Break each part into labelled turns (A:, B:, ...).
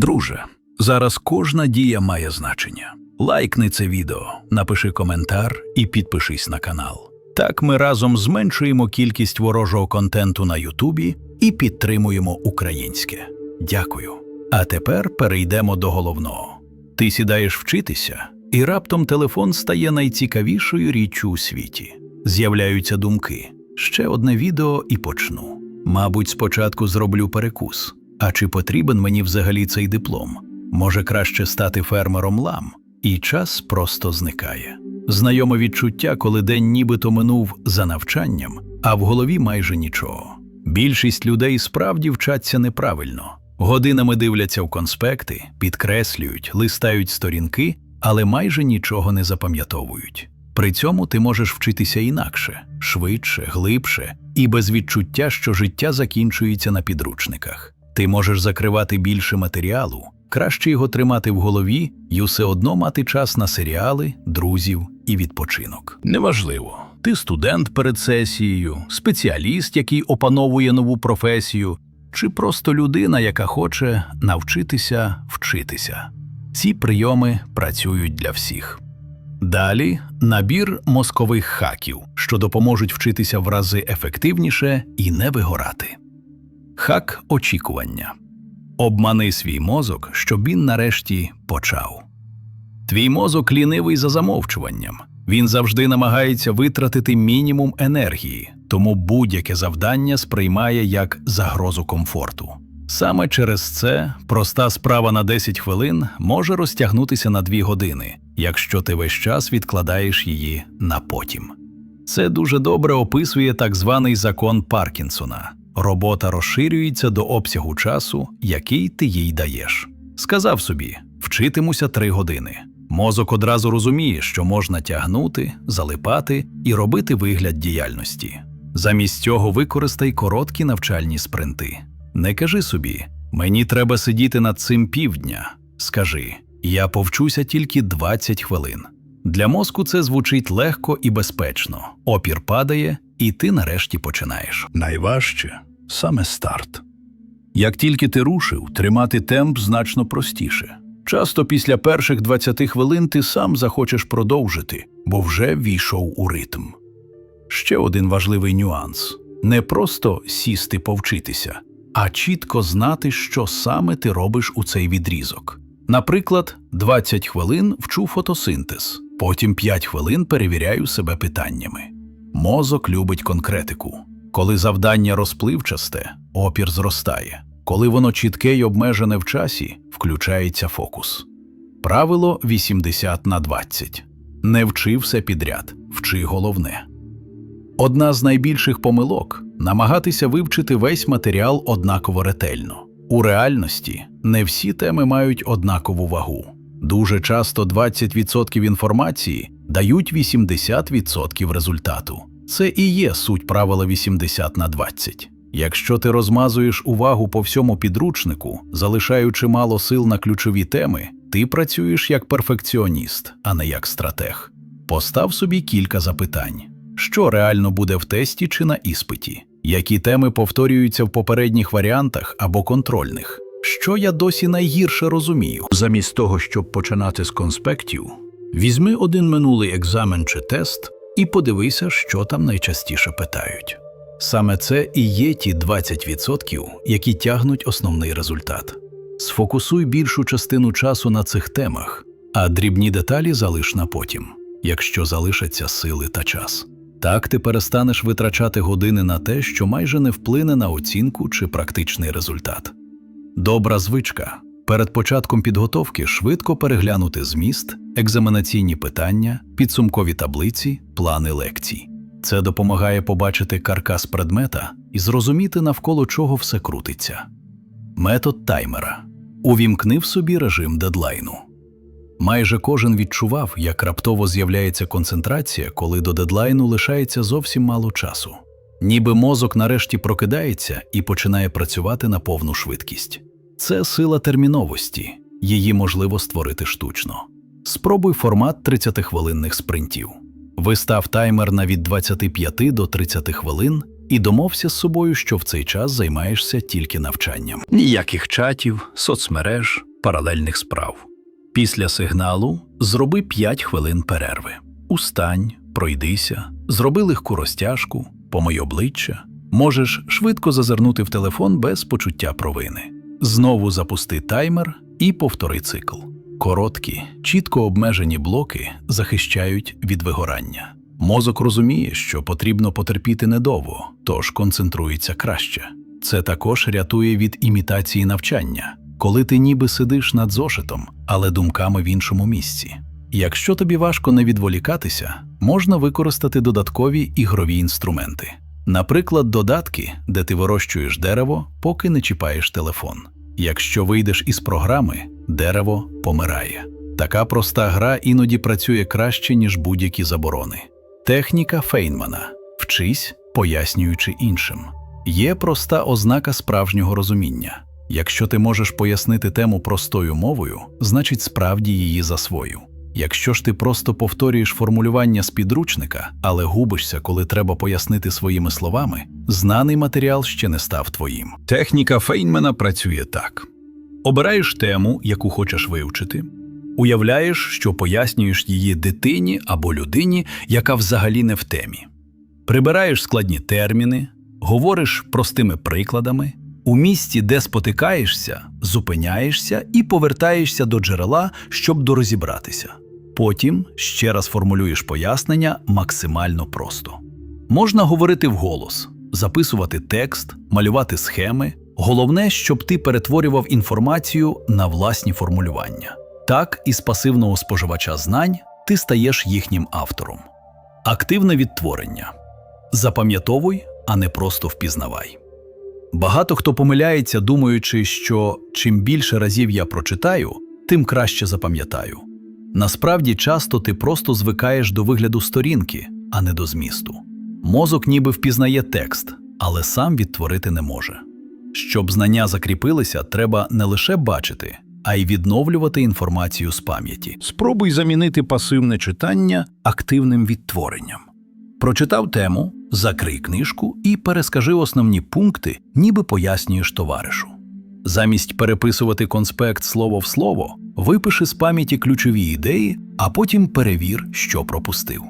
A: Друже, зараз кожна дія має значення. Лайкни це відео, напиши коментар і підпишись на канал. Так ми разом зменшуємо кількість ворожого контенту на Ютубі і підтримуємо українське. Дякую. А тепер перейдемо до головного. Ти сідаєш вчитися, і раптом телефон стає найцікавішою річчю у світі. З'являються думки. Ще одне відео і почну. Мабуть, спочатку зроблю перекус. А чи потрібен мені взагалі цей диплом? Може краще стати фермером лам, і час просто зникає. Знайоме відчуття, коли день нібито минув за навчанням, а в голові майже нічого. Більшість людей справді вчаться неправильно. Годинами дивляться в конспекти, підкреслюють, листають сторінки, але майже нічого не запам'ятовують. При цьому ти можеш вчитися інакше, швидше, глибше і без відчуття, що життя закінчується на підручниках. Ти можеш закривати більше матеріалу, краще його тримати в голові і все одно мати час на серіали, друзів і відпочинок. Неважливо, ти студент перед сесією, спеціаліст, який опановує нову професію, чи просто людина, яка хоче навчитися вчитися. Ці прийоми працюють для всіх. Далі набір мозкових хаків, що допоможуть вчитися в рази ефективніше і не вигорати. Хак очікування. Обмани свій мозок, щоб він нарешті почав. Твій мозок лінивий за замовчуванням. Він завжди намагається витратити мінімум енергії, тому будь-яке завдання сприймає як загрозу комфорту. Саме через це проста справа на 10 хвилин може розтягнутися на 2 години, якщо ти весь час відкладаєш її на потім. Це дуже добре описує так званий закон Паркінсона. Робота розширюється до обсягу часу, який ти їй даєш. Сказав собі, вчитимуся 3 години. Мозок одразу розуміє, що можна тягнути, залипати і робити вигляд діяльності. Замість цього використай короткі навчальні спринти. Не кажи собі, мені треба сидіти над цим півдня. Скажи, я повчуся тільки 20 хвилин. Для мозку це звучить легко і безпечно. Опір падає, і ти нарешті починаєш. Найважче саме старт. Як тільки ти рушив, тримати темп значно простіше. Часто після перших 20 хвилин ти сам захочеш продовжити, бо вже війшов у ритм. Ще один важливий нюанс не просто сісти повчитися, а чітко знати, що саме ти робиш у цей відрізок. Наприклад, 20 хвилин вчу фотосинтез, потім 5 хвилин перевіряю себе питаннями. Мозок любить конкретику. Коли завдання розпливчасте, опір зростає. Коли воно чітке й обмежене в часі, включається фокус. Правило 80 на 20. Не вчи все підряд, вчи головне. Одна з найбільших помилок намагатися вивчити весь матеріал однаково ретельно. У реальності не всі теми мають однакову вагу. Дуже часто 20% інформації дають 80% результату. Це і є суть правила 80 на 20. Якщо ти розмазуєш увагу по всьому підручнику, залишаючи мало сил на ключові теми, ти працюєш як перфекціоніст, а не як стратег. Постав собі кілька запитань: що реально буде в тесті чи на іспиті, які теми повторюються в попередніх варіантах або контрольних, що я досі найгірше розумію. Замість того, щоб починати з конспектів, візьми один минулий екзамен чи тест і подивися, що там найчастіше питають. Саме це і є ті 20%, які тягнуть основний результат. Сфокусуй більшу частину часу на цих темах, а дрібні деталі залиш на потім, якщо залишаться сили та час. Так ти перестанеш витрачати години на те, що майже не вплине на оцінку чи практичний результат. Добра звичка перед початком підготовки швидко переглянути зміст, екзаменаційні питання, підсумкові таблиці, плани лекцій. Це допомагає побачити каркас предмета і зрозуміти, навколо чого все крутиться. Метод таймера увімкни в собі режим дедлайну. Майже кожен відчував, як раптово з'являється концентрація, коли до дедлайну лишається зовсім мало часу. Ніби мозок нарешті прокидається і починає працювати на повну швидкість. Це сила терміновості, її можливо створити штучно. Спробуй формат 30-хвилинних спринтів. Вистав таймер на від 25 до 30 хвилин і домовся з собою, що в цей час займаєшся тільки навчанням. Ніяких чатів, соцмереж, паралельних справ. Після сигналу зроби 5 хвилин перерви. Устань, пройдися, зроби легку розтяжку, помий обличчя. Можеш швидко зазирнути в телефон без почуття провини. Знову запусти таймер і повтори цикл. Короткі, чітко обмежені блоки захищають від вигорання. Мозок розуміє, що потрібно потерпіти недовго, тож концентрується краще. Це також рятує від імітації навчання, коли ти ніби сидиш над зошитом, але думками в іншому місці. Якщо тобі важко не відволікатися, можна використати додаткові ігрові інструменти. Наприклад, додатки, де ти вирощуєш дерево, поки не чіпаєш телефон. Якщо вийдеш із програми, дерево помирає. Така проста гра іноді працює краще, ніж будь-які заборони. Техніка Фейнмана вчись, пояснюючи іншим. Є проста ознака справжнього розуміння. Якщо ти можеш пояснити тему простою мовою, значить справді її засвою. Якщо ж ти просто повторюєш формулювання з підручника, але губишся, коли треба пояснити своїми словами, знаний матеріал ще не став твоїм. Техніка Фейнмена працює так: обираєш тему, яку хочеш вивчити, уявляєш, що пояснюєш її дитині або людині, яка взагалі не в темі. Прибираєш складні терміни, говориш простими прикладами. У місті, де спотикаєшся, зупиняєшся і повертаєшся до джерела, щоб дорозібратися. Потім ще раз формулюєш пояснення максимально просто. Можна говорити вголос, записувати текст, малювати схеми. Головне, щоб ти перетворював інформацію на власні формулювання. Так, із пасивного споживача знань ти стаєш їхнім автором. Активне відтворення. Запам'ятовуй, а не просто впізнавай. Багато хто помиляється, думаючи, що чим більше разів я прочитаю, тим краще запам'ятаю. Насправді, часто ти просто звикаєш до вигляду сторінки, а не до змісту. Мозок ніби впізнає текст, але сам відтворити не може. Щоб знання закріпилися, треба не лише бачити, а й відновлювати інформацію з пам'яті. Спробуй замінити пасивне читання активним відтворенням. Прочитав тему, закрий книжку і перескажи основні пункти, ніби пояснюєш товаришу. Замість переписувати конспект слово в слово, випиши з пам'яті ключові ідеї, а потім перевір, що пропустив.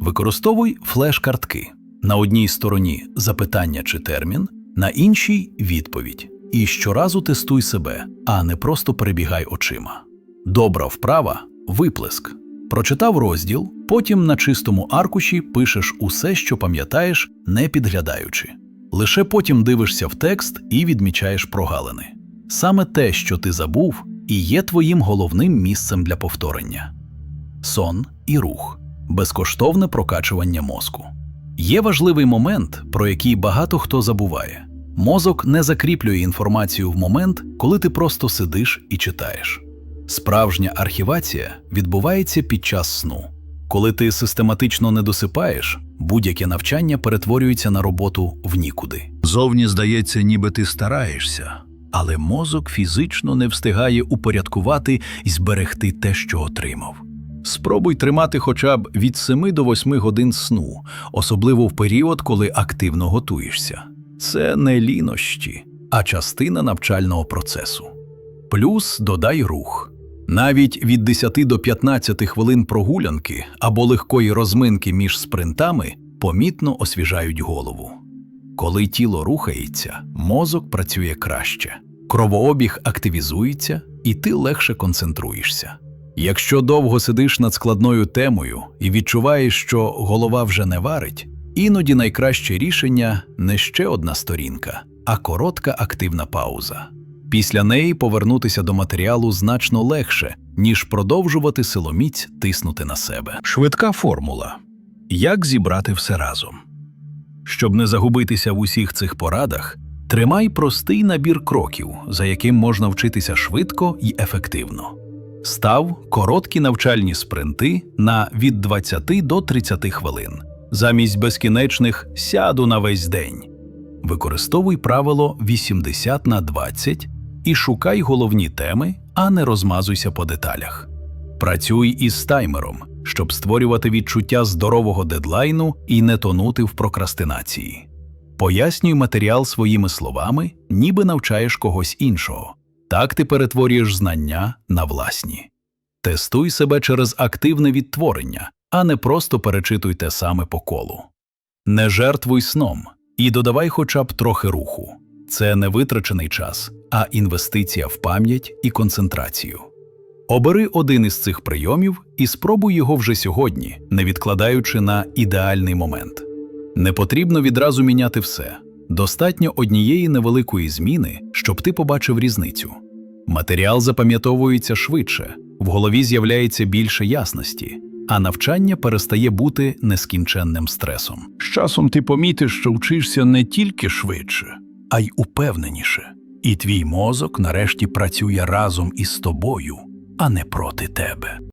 A: Використовуй флеш-картки. На одній стороні запитання чи термін, на іншій відповідь. І щоразу тестуй себе, а не просто перебігай очима. Добра вправа виплеск. Прочитав розділ, потім на чистому аркуші пишеш усе, що пам'ятаєш, не підглядаючи. Лише потім дивишся в текст і відмічаєш прогалини. Саме те, що ти забув, і є твоїм головним місцем для повторення. Сон і рух безкоштовне прокачування мозку. Є важливий момент, про який багато хто забуває. Мозок не закріплює інформацію в момент, коли ти просто сидиш і читаєш. Справжня архівація відбувається під час сну. Коли ти систематично не досипаєш, будь-яке навчання перетворюється на роботу в нікуди. Зовні здається, ніби ти стараєшся, але мозок фізично не встигає упорядкувати і зберегти те, що отримав. Спробуй тримати хоча б від 7 до 8 годин сну, особливо в період, коли активно готуєшся. Це не лінощі, а частина навчального процесу. Плюс додай рух. Навіть від 10 до 15 хвилин прогулянки або легкої розминки між спринтами помітно освіжають голову. Коли тіло рухається, мозок працює краще, кровообіг активізується, і ти легше концентруєшся. Якщо довго сидиш над складною темою і відчуваєш, що голова вже не варить, іноді найкраще рішення не ще одна сторінка, а коротка активна пауза. Після неї повернутися до матеріалу значно легше, ніж продовжувати силоміць тиснути на себе. Швидка формула. Як зібрати все разом? Щоб не загубитися в усіх цих порадах, тримай простий набір кроків, за яким можна вчитися швидко і ефективно. Став короткі навчальні спринти на від 20 до 30 хвилин. Замість безкінечних сяду на весь день. Використовуй правило 80 на 20 і шукай головні теми, а не розмазуйся по деталях. Працюй із таймером, щоб створювати відчуття здорового дедлайну і не тонути в прокрастинації. Пояснюй матеріал своїми словами, ніби навчаєш когось іншого. Так ти перетворюєш знання на власні. Тестуй себе через активне відтворення, а не просто перечитуй те саме по колу. Не жертвуй сном і додавай хоча б трохи руху. Це не витрачений час, а інвестиція в пам'ять і концентрацію. Обери один із цих прийомів і спробуй його вже сьогодні, не відкладаючи на ідеальний момент. Не потрібно відразу міняти все. Достатньо однієї невеликої зміни, щоб ти побачив різницю. Матеріал запам'ятовується швидше, в голові з'являється більше ясності, а навчання перестає бути нескінченним стресом.
B: З часом ти помітиш, що вчишся не тільки швидше, а й упевненіше. І твій мозок нарешті працює разом із тобою, а не проти тебе.